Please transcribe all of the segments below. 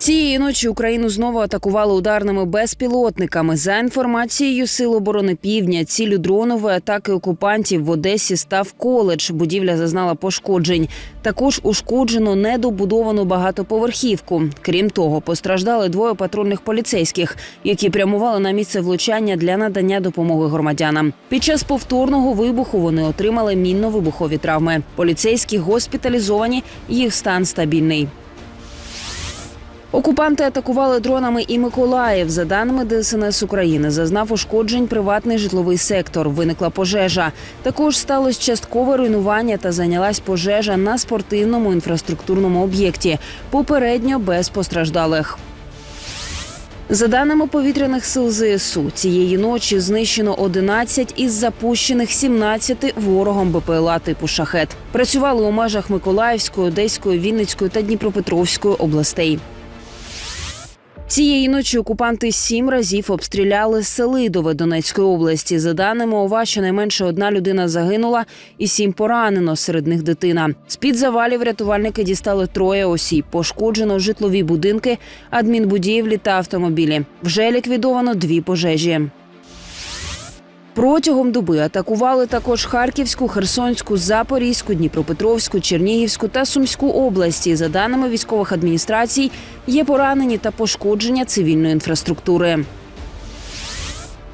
Цієї ночі Україну знову атакували ударними безпілотниками. За інформацією Сил оборони Півдня, цілю дронової атаки окупантів в Одесі став коледж. Будівля зазнала пошкоджень. Також ушкоджено недобудовану багатоповерхівку. Крім того, постраждали двоє патрульних поліцейських, які прямували на місце влучання для надання допомоги громадянам. Під час повторного вибуху вони отримали мінно-вибухові травми. Поліцейські госпіталізовані, їх стан стабільний. Окупанти атакували дронами і Миколаїв. За даними ДСНС України, зазнав ушкоджень приватний житловий сектор. Виникла пожежа. Також сталося часткове руйнування та зайнялась пожежа на спортивному інфраструктурному об'єкті. Попередньо без постраждалих. За даними повітряних сил ЗСУ, цієї ночі знищено 11 із запущених 17 ворогом БПЛА типу шахет. Працювали у межах Миколаївської, Одеської, Вінницької та Дніпропетровської областей. Цієї ночі окупанти сім разів обстріляли Селидове Донецької області. За даними ОВА, щонайменше одна людина загинула і сім поранено, серед них дитина. З під завалів рятувальники дістали троє осіб. Пошкоджено житлові будинки, адмінбудівлі та автомобілі. Вже ліквідовано дві пожежі. Протягом доби атакували також Харківську, Херсонську, Запорізьку, Дніпропетровську, Чернігівську та Сумську області. За даними військових адміністрацій, є поранені та пошкодження цивільної інфраструктури.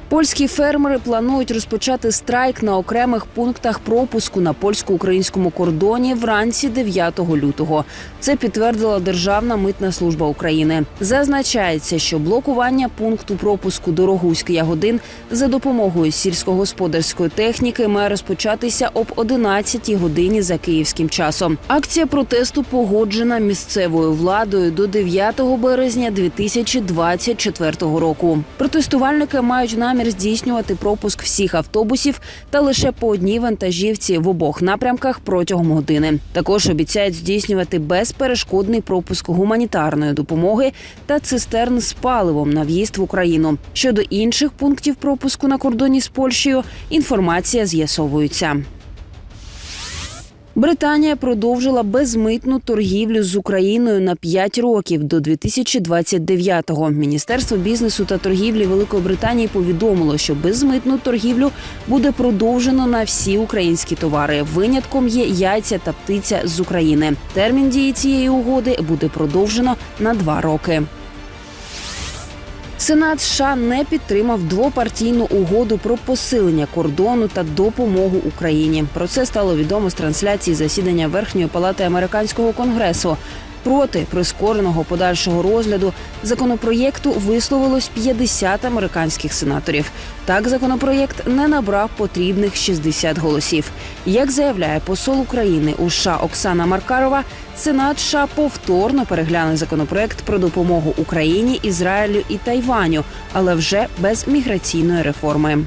Польські фермери планують розпочати страйк на окремих пунктах пропуску на польсько-українському кордоні вранці 9 лютого. Це підтвердила Державна митна служба України. Зазначається, що блокування пункту пропуску Дорогуськ Ягодин за допомогою сільськогосподарської техніки має розпочатися об 11 годині за київським часом. Акція протесту погоджена місцевою владою до 9 березня 2024 року. Протестувальники мають намір здійснювати пропуск всіх автобусів та лише по одній вантажівці в обох напрямках протягом години. Також обіцяють здійснювати безперешкодний пропуск гуманітарної допомоги та цистерн з паливом на в'їзд в Україну. Щодо інших пунктів пропуску на кордоні з Польщею, інформація з'ясовується. Британія продовжила безмитну торгівлю з Україною на 5 років до 2029-го. Міністерство бізнесу та торгівлі Великої Британії повідомило, що безмитну торгівлю буде продовжено на всі українські товари. Винятком є яйця та птиця з України. Термін дії цієї угоди буде продовжено на два роки. Сенат США не підтримав двопартійну угоду про посилення кордону та допомогу Україні. Про це стало відомо з трансляції засідання Верхньої палати американського конгресу. Проти прискореного подальшого розгляду законопроєкту висловилось 50 американських сенаторів. Так, законопроєкт не набрав потрібних 60 голосів. Як заявляє посол України у США Оксана Маркарова, Сенат США повторно перегляне законопроєкт про допомогу Україні, Ізраїлю і Тайваню, але вже без міграційної реформи.